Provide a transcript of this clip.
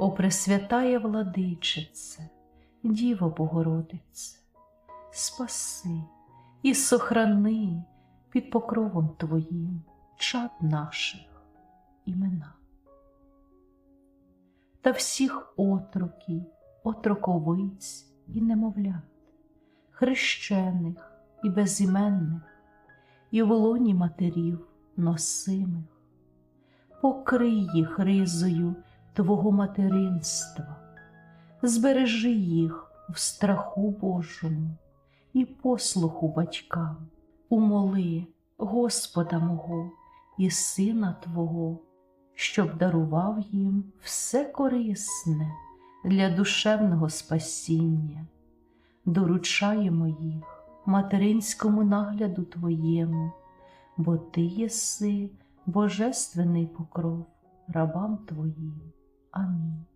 О Пресвятая владичице, Діво Богородице, спаси і сохрани під покровом Твоїм чад наших імена. Та всіх отроків, отроковиць і немовлят, хрещених і безіменних, і в лоні матерів носимих, покрий їх ризою Твого материнства, збережи їх в страху Божому і послуху батькам, умоли Господа мого і Сина Твого, щоб дарував їм все корисне для душевного спасіння. Доручаємо їх материнському нагляду Твоєму, бо Ти єси божественний покров рабам Твоїм. 阿弥。